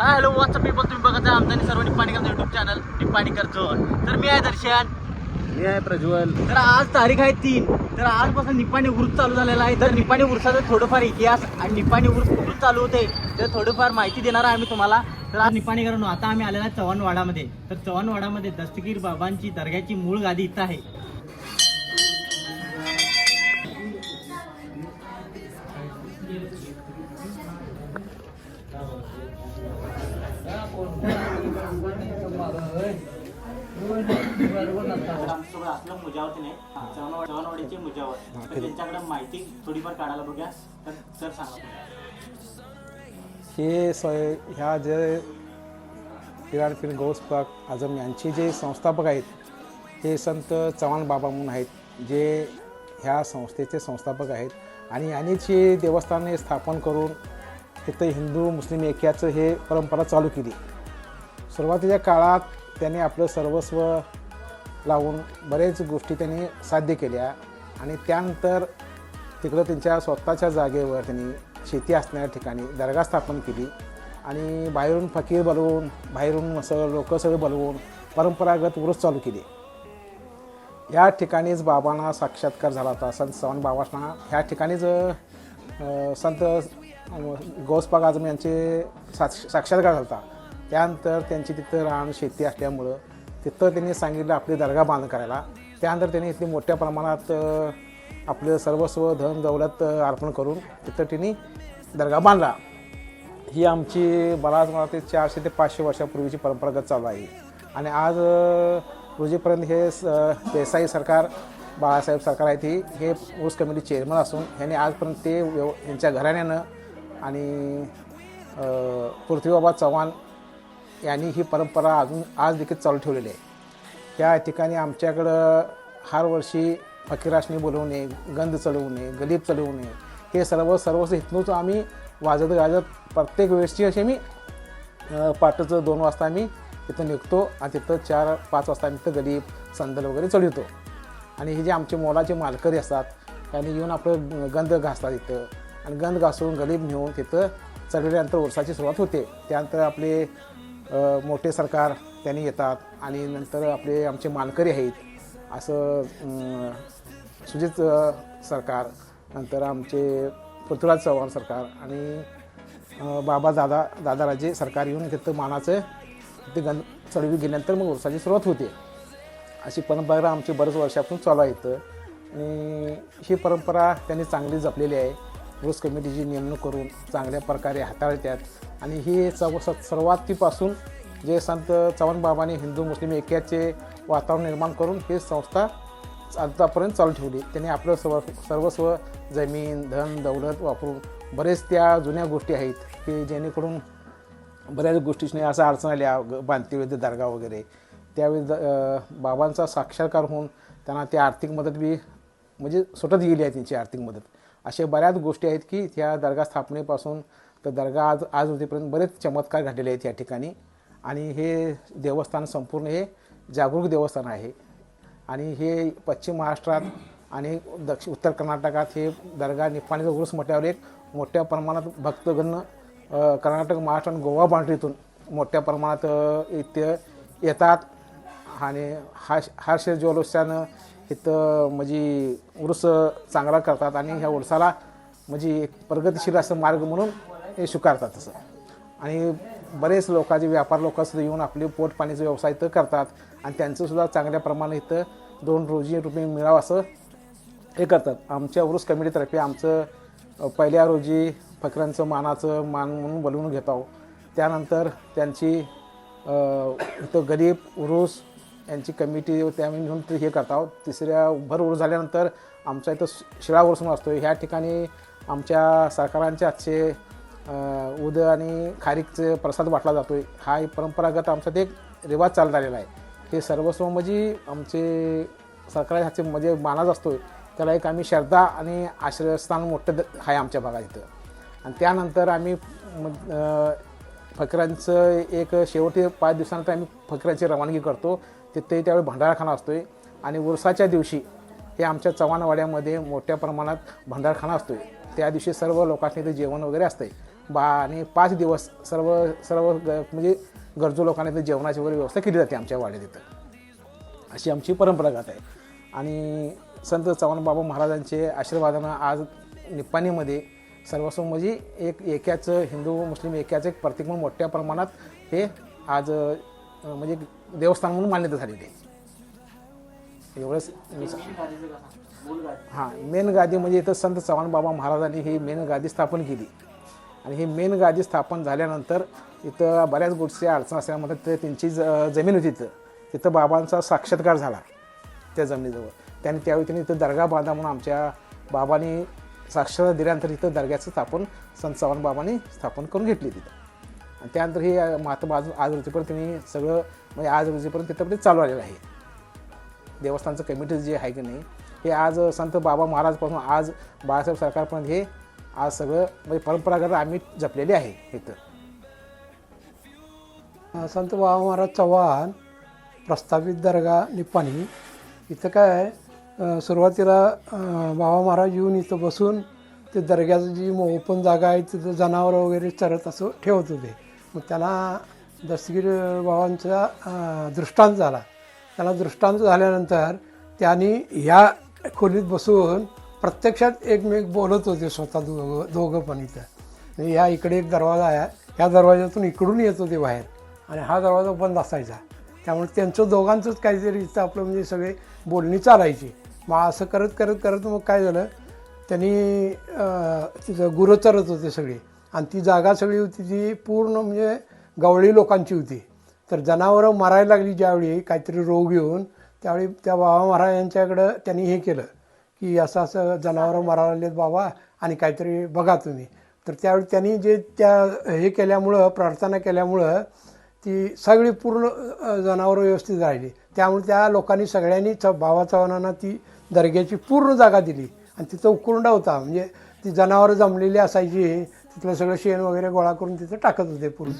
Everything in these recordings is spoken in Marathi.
हा हॅलो व्हॉट्सअप पीपल तुम्ही बघत आहे आमदानी सर्व Nippanikar YouTube channel Nippanikar zone तर मी आहे दर्शन. मी आहे प्रज्वल. तर आज तारीख आहे तीन. तर आजपासून निप्पाणी उरूस चालू झालेला आहे. तर निप्पाणी उरुसाचा थोडंफार इतिहास आणि निप्पाणी उरूस कुठून चालू होते तर थोडंफार माहिती देणार आहे आम्ही तुम्हाला. तर आज निप्पाणीकरण आता आम्ही आलेला आहे चव्हाणवाडामध्ये. तर चव्हाणवाडामध्ये दस्तगीर बाबांची दर्ग्याची मूळ गादी इथं आहे. मुजावती नाही चव्हाणवाड चव्हाणवाडीचे मुजावर. तर त्यांच्याकडे माहिती थोडीफार काढायला बघूया. तर सर सांगा तुम्ही. हे स ह्या जे पिराणपीर गौसपाक आझम यांचे जे संस्थापक आहेत हे संत चव्हाण बाबा म्हणून आहेत जे ह्या संस्थेचे संस्थापक आहेत. आणि यांनीच हे देवस्थान हे स्थापन करून तिथं हिंदू मुस्लिम ऐक्याचं हे परंपरा चालू केली. सुरुवातीच्या काळात त्यांनी आपलं सर्वस्व लावून बरेच गोष्टी त्यांनी साध्य केल्या आणि त्यानंतर तिकडं त्यांच्या स्वतःच्या जागेवर त्यांनी शेती असणाऱ्या ठिकाणी दर्गा स्थापन केली. आणि बाहेरून फकीर बोलवून बाहेरून असं लोक सगळे बोलवून परंपरागत वृत्त चालू केली. या ठिकाणीच बाबांना साक्षात्कार झाला होता. संत चव्हाण बाबांना ह्या ठिकाणीच संत अं, आजम यांचे साक्ष साक्षात्कार झाला होता. त्यानंतर त्यांची तिथं रान शेती असल्यामुळं तिथं त्यांनी सांगितलं आपली दर्गा बांध करायला. त्यानंतर त्यांनी इथली मोठ्या प्रमाणात आपलं सर्वस्व धन दौलत अर्पण करून तिथं त्यांनी दर्गा बांधला. ही आमची बराच मला ते चारशे ते पाचशे वर्षापूर्वीची परंपरागत चालू आहे. आणि आज रोजीपर्यंत हे स देसाई सरकार बाळासाहेब सरकार आहे ती हे ऊस कमिटी चेअरमन असून ह्यांनी आजपर्यंत ते व्यव यांच्या घराण्यानं आणि पृथ्वीबाबा चव्हाण यांनी ही परंपरा अजून आज देखील चालू ठेवलेली आहे. त्या ठिकाणी आमच्याकडं हर वर्षी फकीराशनी बोलवणे गंध चढवणे गलीब चढवणे हे सर्व सर्वच इथूनच आम्ही वाजत गाजत प्रत्येक वेळेसची असे मी अ, पहाटेचं दोन वाजता आम्ही तिथं निघतो आणि तिथं चार पाच वाजता आम्ही तिथं गलीब संदल वगैरे चढवतो. आणि हे जे आमचे मोलाचे मालकरी असतात त्यांनी येऊन आपलं गंध घासतात इथं. आणि गंध घासून गलीब नेऊन तिथं चढवल्यानंतर उरसाची सुरुवात होते. त्यानंतर आपले मोठे सरकार त्यांनी येतात आणि नंतर आपले आमचे मानकरी आहेत असं सुजित सरकार नंतर आमचे पृथ्वीराज चव्हाण सरकार आणि बाबा दादा दादाराजे सरकार येऊन तिथं मानाचं ते गण चढवी गेल्यानंतर मग उरसाची सुरुवात होते. अशी परंपरा आमची बरेच वर्षापासून चालू आहे इथं. आणि ही परंपरा त्यांनी चांगली जपलेली आहे. रोज कमिटीची नेमणूक करून चांगल्या प्रकारे हाताळतात. आणि ही सर्व सर्वातीपासून जे संत चव्हाण बाबाने हिंदू मुस्लिम ऐक्याचे वातावरण निर्माण करून ही संस्था आतापर्यंत चालू ठेवली. त्यांनी आपलं सर्व सर्वस्व जमीन धन दौलत वापरून बरेच त्या जुन्या गोष्टी आहेत की जेणेकरून बऱ्याच गोष्टीची असं अडचण आल्या ग- दर्गा वगैरे. त्यावेळी द- बाबांचा साक्षात्कार होऊन त्यांना ती आर्थिक मदत बी म्हणजे सुटत गेली आहे त्यांची आर्थिक मदत. अशा बऱ्याच गोष्टी आहेत की त्या दर्गा स्थापनेपासून तर दर्गा आज आज होतीपर्यंत बरेच चमत्कार घडलेले आहेत या ठिकाणी. आणि हे देवस्थान संपूर्ण हे जागरूक देवस्थान आहे. आणि हे पश्चिम महाराष्ट्रात आणि दक्षिण उत्तर कर्नाटकात हे दर्गा निफाणीचा उरुस म्हटल्यावर एक मोठ्या प्रमाणात भक्तगण कर्नाटक महाराष्ट्र आणि गोवा बांडरीतून मोठ्या प्रमाणात इथे येतात. आणि हर्ष हर्ष ज्वलोत्सानं इथं म्हणजे उरूस चांगला करतात आणि ह्या वृक्षाला म्हणजे एक प्रगतिशील असं मार्ग म्हणून हे स्वीकारतात तसं आणि बरेच लोकांचे व्यापार लोक असं येऊन आपले पोट व्यवसाय इथं करतात आणि त्यांचंसुद्धा चांगल्या प्रमाणात इथं दोन रोजी रुपये मिळावं असं हे करतात. आमच्या वृक्ष कमिटीतर्फे आमचं पहिल्या रोजी फकऱ्यांचं मानाचं मान म्हणून बोलवून आहो त्यानंतर त्यांची इथं गरीब उरूस यांची कमिटी त्यामुळे घेऊन ते हे करतो तिसऱ्या भर उर झाल्यानंतर आमचा इथं शिळा उरूस असतो ह्या ठिकाणी आमच्या सरकारांचे आजचे उद आणि खारीकचे प्रसाद वाटला जातो आहे हा एक परंपरागत आमचा ते एक रिवाज चालत आलेला आहे. हे सर्वस्व म्हणजे आमचे सरकारी ह्याचे म्हणजे मानाच असतो त्याला एक आम्ही श्रद्धा आणि आश्रयस्थान मोठं द- आहे आमच्या भागात इथं. आणि त्यानंतर आम्ही म- फकरांचं एक शेवटी पाच दिवसानंतर आम्ही फकरांची रवानगी करतो. तिथे त्यावेळी भंडाराखाना असतो आहे आणि उरसाच्या दिवशी हे आमच्या चव्हाणवाड्यामध्ये मोठ्या प्रमाणात भंडारखाना असतो आहे त्या दिवशी सर्व लोकांनी इथे जेवण वगैरे असतं आहे बा आणि पाच दिवस सर्व सर्व ग म्हणजे गरजू लोकांनी ते जेवणाची वगैरे व्यवस्था केली जाते आमच्या वाड्यात इथं. अशी आमची परंपरागत आहे. आणि संत चव्हाण बाबा महाराजांचे आशीर्वादानं आज निप्पाणीमध्ये सर्वस्व म्हणजे एक एकाचं हिंदू मुस्लिम एकाचं एक प्रतीक म्हणून मोठ्या प्रमाणात हे आज म्हणजे देवस्थान म्हणून मान्यता झालेली आहे एवढंच हां मेन गादी म्हणजे इथं संत चव्हाण बाबा महाराजांनी ही मेन गादी स्थापन केली. आणि ही मेन गादी स्थापन झाल्यानंतर इथं बऱ्याच गोष्टी अडचण असल्यामुळे ते त्यांची ज जमीन होती तिथं तिथं बाबांचा साक्षात्कार झाला त्या जमिनीजवळ. त्यांनी त्यावेळी त्यांनी इथं दर्गा बांधा म्हणून आमच्या बाबांनी साक्षरता दिल्यानंतर इथं दर्ग्याचं स्थापन संत चव्हाण बाबांनी स्थापन करून घेतली तिथं. आणि त्यानंतर हे महात्मा आज आज रोजीपर्यंत त्यांनी सगळं म्हणजे आज रोजीपर्यंत तिथंपर्यंत चालू आलेलं आहे. देवस्थानचं कमिटी जे आहे की नाही हे आज संत बाबा महाराजपासून आज बाळासाहेब सरकारपर्यंत हे आज सगळं म्हणजे परंपरागत आम्ही जपलेले आहे इथं संत बाबा महाराज चव्हाण प्रस्थापित दर्गा निप्पाणी इथं काय सुरुवातीला बाबा महाराज येऊन इथं बसून ते दर्ग्याचं जी ओपन जागा आहे तिथं जनावरं वगैरे चरत असं ठेवत होते. मग त्याला दस्तगीर बाबांचा दृष्टांत झाला. त्याला दृष्टांत झाल्यानंतर त्यांनी ह्या खोलीत बसून प्रत्यक्षात एकमेक बोलत होते स्वतः दोघं दोघं पण इथं. ह्या इकडे एक दरवाजा आहे. ह्या दरवाज्यातून इकडून येत होते बाहेर. आणि हा दरवाजा बंद असायचा. त्यामुळे त्यांचं दोघांचंच काहीतरी इथं आपलं म्हणजे सगळे बोलणी चालायची. मग असं करत करत करत मग काय झालं? त्यांनी तिथं गुरं चरत होते सगळे. आणि ती जागा सगळी होती ती पूर्ण म्हणजे गवळी लोकांची होती. तर जनावरं मारायला लागली ज्यावेळी काहीतरी रोग येऊन त्यावेळी त्या बाबा महाराज यांच्याकडं त्यांनी हे केलं की असं असं जनावरं मारायला लागलेत बाबा आणि काहीतरी बघा तुम्ही. तर त्यावेळी त्यांनी जे त्या हे केल्यामुळं प्रार्थना केल्यामुळं ती सगळी पूर्ण जनावरं व्यवस्थित राहिली. त्यामुळे त्या लोकांनी सगळ्यांनी च बाबा चव्हाणांना ती दर्ग्याची पूर्ण जागा दिली. आणि तिथं उकुरंडा होता. म्हणजे ती जनावरं जमलेली असायची. तिथलं सगळं शेण वगैरे गोळा करून तिथं टाकत होते पुरुष.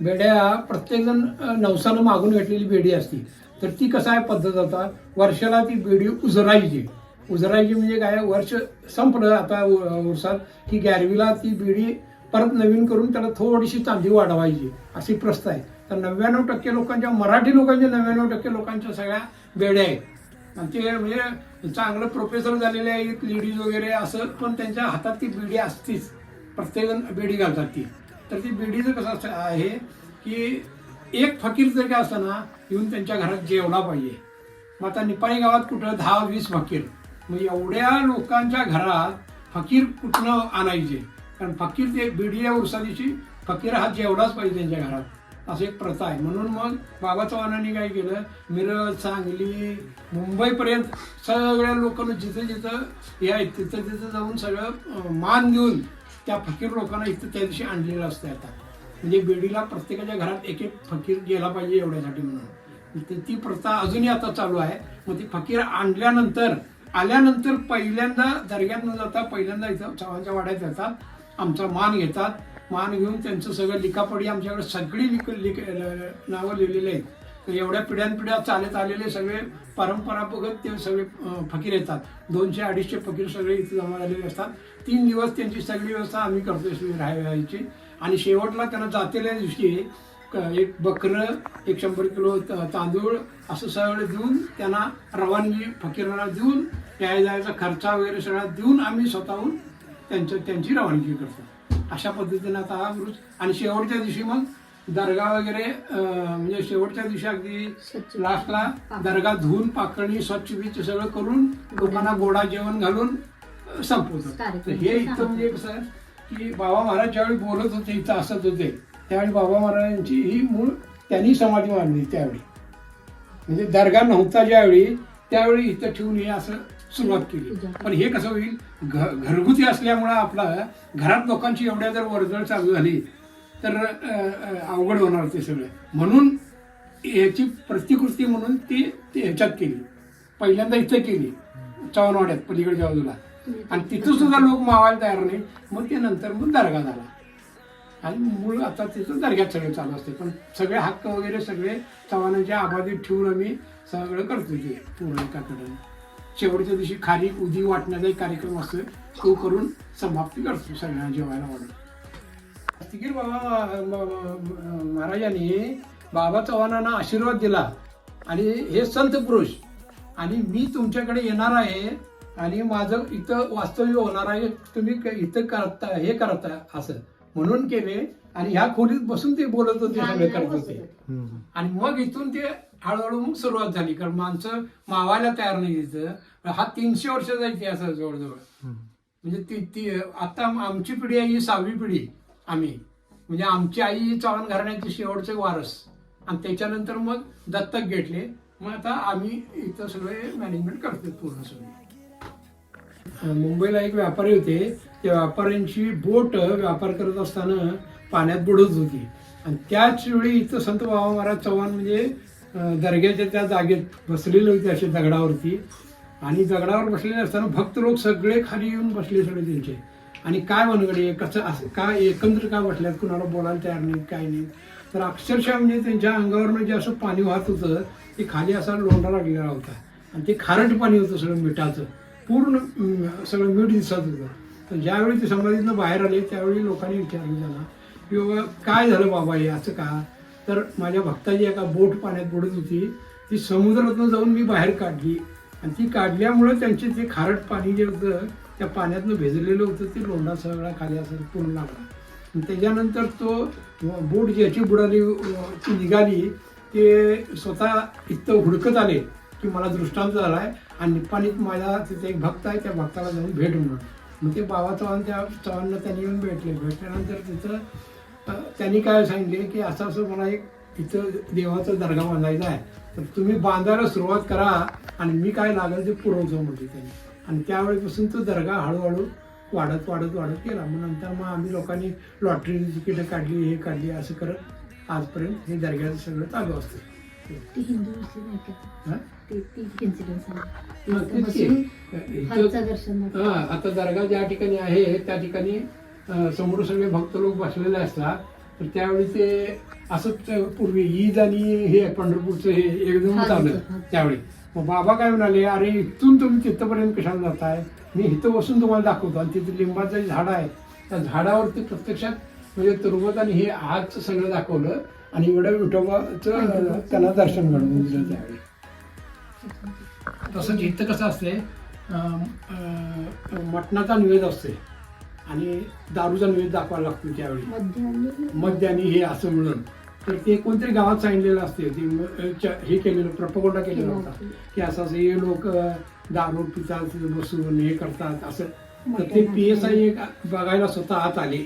बेड्या प्रत्येकजण नवसानं मागून घेतलेली बेडी असती. तर ती कसं आहे पद्धत होता वर्षाला ती बेडी उजरायची. उजरायची म्हणजे काय? वर्ष संपलं आता उ- उरसात की गॅरवीला ती बेडी परत नवीन करून त्याला थोडीशी चांदी वाढवायची. अशी प्रस्थ आहे. तर नव्याण्णव टक्के लोकांच्या मराठी लोकांच्या नव्याण्णव टक्के लोकांच्या सगळ्या बेड्या आहेत. आणि ते म्हणजे चांगलं प्रोफेसर झालेले आहेत लेडीज वगैरे असं पण त्यांच्या हातात ती बिडी असतीच. प्रत्येकजण बेडी घालतात ती. तर ती बेडीचं कसं असं आहे की एक फकीर जर काय असताना येऊन त्यांच्या घरात जेवला पाहिजे. मग आता निपाणी गावात कुठं दहा वीस फकीर. मग एवढ्या लोकांच्या घरात फकीर कुठनं आणायचे? कारण फकीर ते बेडीच्या उरसा दिवशी फकीर हा जेवलाच पाहिजे त्यांच्या घरात. असं एक प्रथा आहे. म्हणून मग बाबा चव्हाणांनी काय केलं? मिरज सांगली मुंबईपर्यंत सगळ्या लोकांना जिथं जिथं या तिथं तिथं जाऊन सगळं मान देऊन त्या फकीर लोकांना इथं त्या दिवशी आणलेलं असतं आता. म्हणजे बेडीला प्रत्येकाच्या घरात एक एक फकीर गेला पाहिजे एवढ्यासाठी म्हणून. ती ती प्रथा अजूनही आता चालू आहे. मग ती फकीर आणल्यानंतर आल्यानंतर पहिल्यांदा दर्ग्यात न जाता पहिल्यांदा इथं चव्हाणच्या वाड्यात येतात. आमचा मान घेतात. मान घेऊन त्यांचं सगळं लिखापडी आमच्याकडे सगळी लिख लिख नावं लिहिलेली आहेत. एवढ्या पिढ्यानपिढ्या चालत आलेले सगळे परंपरागत ते सगळे फकीर येतात. दोनशे अडीचशे फकीर सगळे इथे जमा झालेले असतात. तीन दिवस त्यांची सगळी व्यवस्था आम्ही करतो राहायची. आणि शेवटला त्यांना जातेल्या दिवशी एक बकरं एक शंभर किलो तांदूळ असं सगळं देऊन त्यांना रवानगी फकीरांना देऊन या जायचा खर्चा वगैरे सगळा देऊन आम्ही स्वतःहून त्यांचं त्यांची रवानगी करतो. अशा पद्धतीनं आता हा वृक्ष आणि शेवटच्या दिवशी मग दर्गा वगैरे म्हणजे शेवटच्या दिवशी अगदी लास्टला दर्गा धुवून पाकळणी स्वच्छ बीच सगळं करून लोकांना गोडा जेवण घालून तर हे इथं म्हणजे कसं की बाबा महाराज ज्यावेळी बोलत होते इथं असत होते त्यावेळी बाबा महाराजांची ही मूळ त्यांनी समाधी मांडली त्यावेळी. म्हणजे दर्गा नव्हता ज्यावेळी त्यावेळी इथं ठेवून हे असं सुरुवात केली. पण हे कसं होईल घरगुती असल्यामुळं आपला घरात लोकांची एवढ्या जर वर्दळ चालू झाली तर अवघड होणार ते सगळं. म्हणून याची प्रतिकृती म्हणून ती ह्याच्यात केली. पहिल्यांदा इथं केली. चव्हाणवाड्यात पलीकडच्या बाजूला. आणि तिथं सुद्धा लोक मावायला तयार नाही. मग ते नंतर मग दर्गा झाला. आणि मूळ आता तिथं दर्ग्यात सगळे चालू असते. पण सगळे हक्क वगैरे सगळे चव्हाणांच्या आबादीत ठेवून आम्ही सगळं करतो ते पूर्ण एकाकडे. शेवटच्या दिवशी खारी उदी वाटण्याचा एक कार्यक्रम असतो तो करून समाप्ती करतो सगळ्यांना जेवायला वाढून. हस्तगीर बाबा महाराजांनी बाबा चव्हाणांना आशीर्वाद दिला. आणि हे संत पुरुष आणि मी तुमच्याकडे येणार आहे आणि माझं इथं वास्तव्य होणार आहे तुम्ही क- इथं करता हे करता असं. म्हणून केले आणि ह्या खोलीत बसून ते बोलत होते सगळे करत होते. आणि मग इथून ते हळूहळू मग सुरुवात झाली कारण माणसं मावायला तयार नाही इथं. हा तीनशे वर्षाचा इतिहास आहे जवळजवळ. म्हणजे ती ती आता आमची पिढी आहे ही सहावी पिढी. आम्ही. म्हणजे आमची आई ही चव्हाण घराण्याची शेवटचे वारस. आणि त्याच्यानंतर मग दत्तक घेतले. मग आता आम्ही इथं सगळे मॅनेजमेंट करतो पूर्ण सगळे. मुंबईला एक व्यापारी होते. त्या व्यापाऱ्यांची बोट व्यापार करत असताना पाण्यात बुडत होती. आणि त्याच वेळी इथं संत बाबा महाराज चव्हाण म्हणजे दर्ग्याच्या त्या जागेत बसलेले होते असे दगडावरती. आणि दगडावर बसलेले असताना भक्त लोक सगळे खाली येऊन बसले सगळे त्यांचे. आणि काय मनगडे कसं असं काय एकंदर काय वाटल्यात कुणाला बोलायला तयार नाही काय नाही तर अक्षरशः म्हणजे त्यांच्या अंगावरनं जे असं पाणी वाहत होतं ते खाली असा लोंढा लागलेला होता. आणि ते खारट पाणी होतं सगळं मिठाचं. पूर्ण सगळं मीठ दिसत होतं. तर ज्यावेळी ते समाधीतनं बाहेर आले त्यावेळी लोकांनी विचारलं त्यांना की बाबा काय झालं बाबा हे असं का? तर माझ्या भक्ताची एका बोट पाण्यात बुडत होती. ती समुद्रातून जाऊन मी बाहेर काढली. आणि ती काढल्यामुळं त्यांचे ते खारट पाणी जे होतं त्या पाण्यातनं भेजलेलं होतं ते लोंढा सगळा खाली असं पूर्ण लागला. त्याच्यानंतर तो बोट ज्याची बुडाली ती निघाली ते स्वतः इथं हुडकत आले की मला दृष्टांत झाला आहे आणि निप्पाणीत माझा तिथे एक भक्त आहे त्या भक्ताला जाऊन भेट म्हणून मग ते बाबा चव्हाण त्या चव्हाणला त्यांनी येऊन भेटले. भेटल्यानंतर तिथं त्यांनी काय सांगितले की असं असं मला एक इथं देवाचा दर्गा बांधायचा आहे. तर तुम्ही बांधायला सुरुवात करा आणि मी काय लागेल ते पुरवतो म्हणजे त्यांनी. आणि त्यावेळेपासून तो दर्गा हळूहळू वाढत वाढत वाढत गेला. मग नंतर मग आम्ही लोकांनी लॉटरी तिकीटं काढली हे काढली असं करत आजपर्यंत हे दर्ग्याचं सगळं चालू असतं. आता दर्गा ज्या ठिकाणी आहे त्या ठिकाणी समोर सगळे भक्त लोक बसलेले असतात. तर त्यावेळी ते असंच पूर्वी ईद आणि हे पंढरपूरचं हे एकदम हा. त्यावेळी. मग बाबा काय म्हणाले अरे इथून तुम्ही तिथपर्यंत कशाला जाताय? मी इथं बसून तुम्हाला दाखवतो. आणि तिथे लिंबाचं जे झाड आहे त्या झाडावरती प्रत्यक्षात म्हणजे तुरबत आणि हे आजचं सगळं दाखवलं आणि एवढं विठोबाचं त्यांना दर्शन घडवून दिलं त्यावेळी. तसंच इथं कसं असते मटणाचा निवेद असते आणि दारूचा निवेद दाखवायला लागतो त्यावेळी. आणि हे असं मिळून तर ते कोणतरी गावात सांगितलेलं असते ते हे केलेलं प्रपगोंडा केलेला होता. की असं असं हे लोक दारू पितात बसून हे करतात असं. तर ते पी एस आय एक बघायला स्वतः आत आले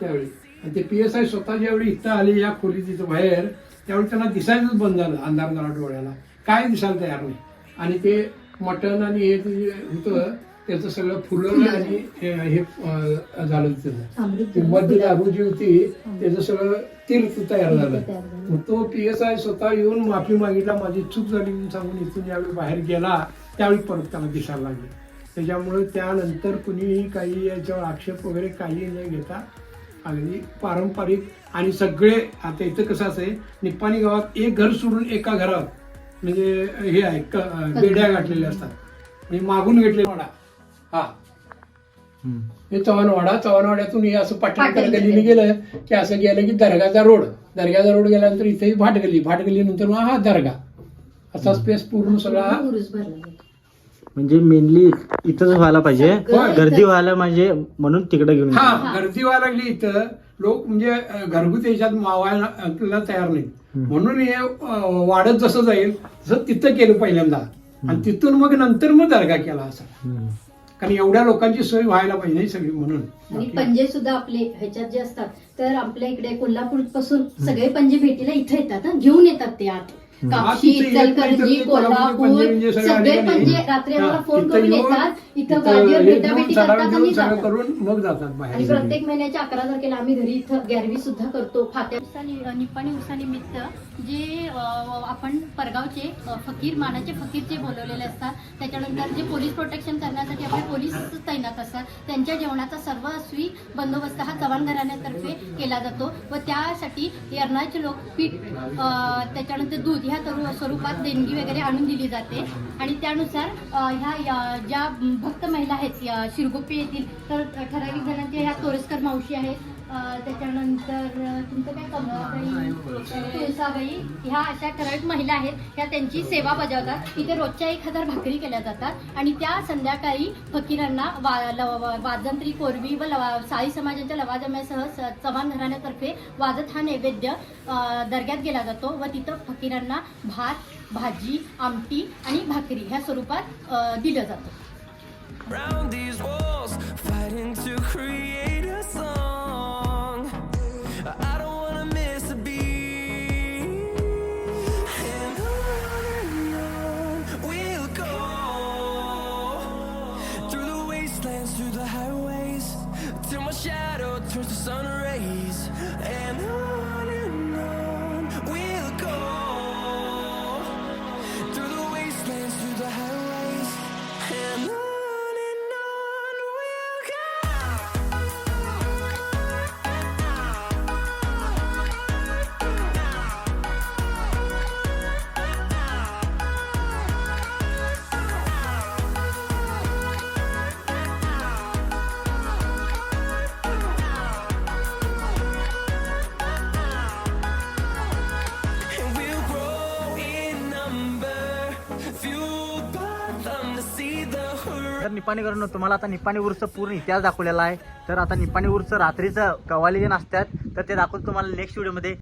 त्यावेळी. आणि ते पी एस आय स्वतः ज्यावेळी इथं आले या खोलीत तिथं बाहेर त्यावेळी त्यांना दिसायचंच बंद झालं अंधार झाला डोळ्याला. काय दिसायला तयार नाही. आणि ते मटण आणि हे होतं त्याचं सगळं फुलं आणि हे अं, झालं त्याचं अमृत ती मध्य पिलं. दारू जी होती त्याचं सगळं तीर्थ तयार झालं. मग तो पी एस आय स्वतः येऊन माफी मागितला माझी चूक झाली म्हणून सांगून इथून यावेळी बाहेर गेला. त्यावेळी परत त्याला दिसायला लागले. त्याच्यामुळे त्यानंतर कुणीही काही याच्यावर आक्षेप वगैरे काही न घेता अगदी पारंपरिक आणि सगळे आता इथं कसं असं निप्पाणी गावात एक घर सोडून एका घरात म्हणजे हे आहे क- बेड्या गाठलेल्या असतात. म्हणजे मागून घेतले वाडा हा. हे चव्हाणवाडा चव्हाणवाड्यातून हे असं पाटणकर पाटण गल्लीने गेलं की असं गेलं की दर्गाचा रोड. दर्गाचा रोड गेल्यानंतर इथे भाटगल्ली भाटगल्लीनंतर मग हा दर्गा. असा स्पेस पूर्ण सगळा. म्हणजे मेनली इथंच व्हायला पाहिजे. गर्दी. व्हायला म्हणजे म्हणून तिकडे घेऊन हा गेले. गर्दी व्हायला लागली इथं. लोक म्हणजे घरगुती याच्यात मावायला तयार नाही म्हणून हे वाढत जसं जाईल तसं तिथं केलं पहिल्यांदा. आणि तिथून मग नंतर मग दर्गा केला असा. कारण एवढ्या लोकांची सोय व्हायला पाहिजे ही सगळी म्हणून. आणि पंजे सुद्धा आपले ह्याच्यात जे असतात तर आपल्या इकडे कोल्हापूरपासून सगळे पंजे भेटीला इथे येतात हं, घेऊन येतात ते आत. कापशी तर इचलकरंजी कोल्हापूर सगळे. पंजे रात्री आम्हाला फोन करून येतात इथं गाडीवर भेटाभेटी करतात आणि करून मग जातात आणि प्रत्येक महिन्याच्या अकरा तारखेला आम्ही घरी इथं गॅरवी सुद्धा करतो फात्या उसानी- निप्पाणी उसानिमित्त जे आपण परगावचे फकीर मानाचे फकीर जे बोलवलेले असतात त्याच्यानंतर जे पोलीस प्रोटेक्शन करण्यासाठी आपले पोलीस तैनात असतात त्यांच्या जेवणाचा सर्वस्वी बंदोबस्त हा चव्हाण घराण्यातर्फे केला जातो. व त्यासाठी यरणाचे लोक पीठ त्याच्यानंतर दूध ह्या तरू स्वरूपात देणगी वगैरे आणून दिली जाते. आणि त्यानुसार ह्या ज्या भक्त महिला आहेत शिरगोपी येथील तर ठराविक जणांच्या ह्या तोरसकर मावशी आहेत त्याच्यानंतर तुमचं काय कमळाबाई तुळसाबाई ह्या अशा ठराविक महिला आहेत ह्या त्यांची सेवा बजावतात. इथे रोजच्या एक हजार भाकरी केल्या जातात. आणि त्या संध्याकाळी फकीरांना वा लव- वाजंत्री कोरवी व लवा साई समाजाच्या लवाजम्यासह चव्हाण घराण्यातर्फे वाजत हा नैवेद्य दर्ग्यात गेला जातो व तिथं फकीरांना भात भाजी आमटी आणि भाकरी ह्या स्वरूपात दिलं जातं. Horizon. निपाणी करून तुम्हाला आता निपाणी उर्सचा पूर्ण इतिहास दाखवलेला आहे तर आता निपाणी उर्स रात्रीचं कवाली जे नसतात तर ते दाखवून तुम्हाला नेक्स्ट व्हिडिओमध्ये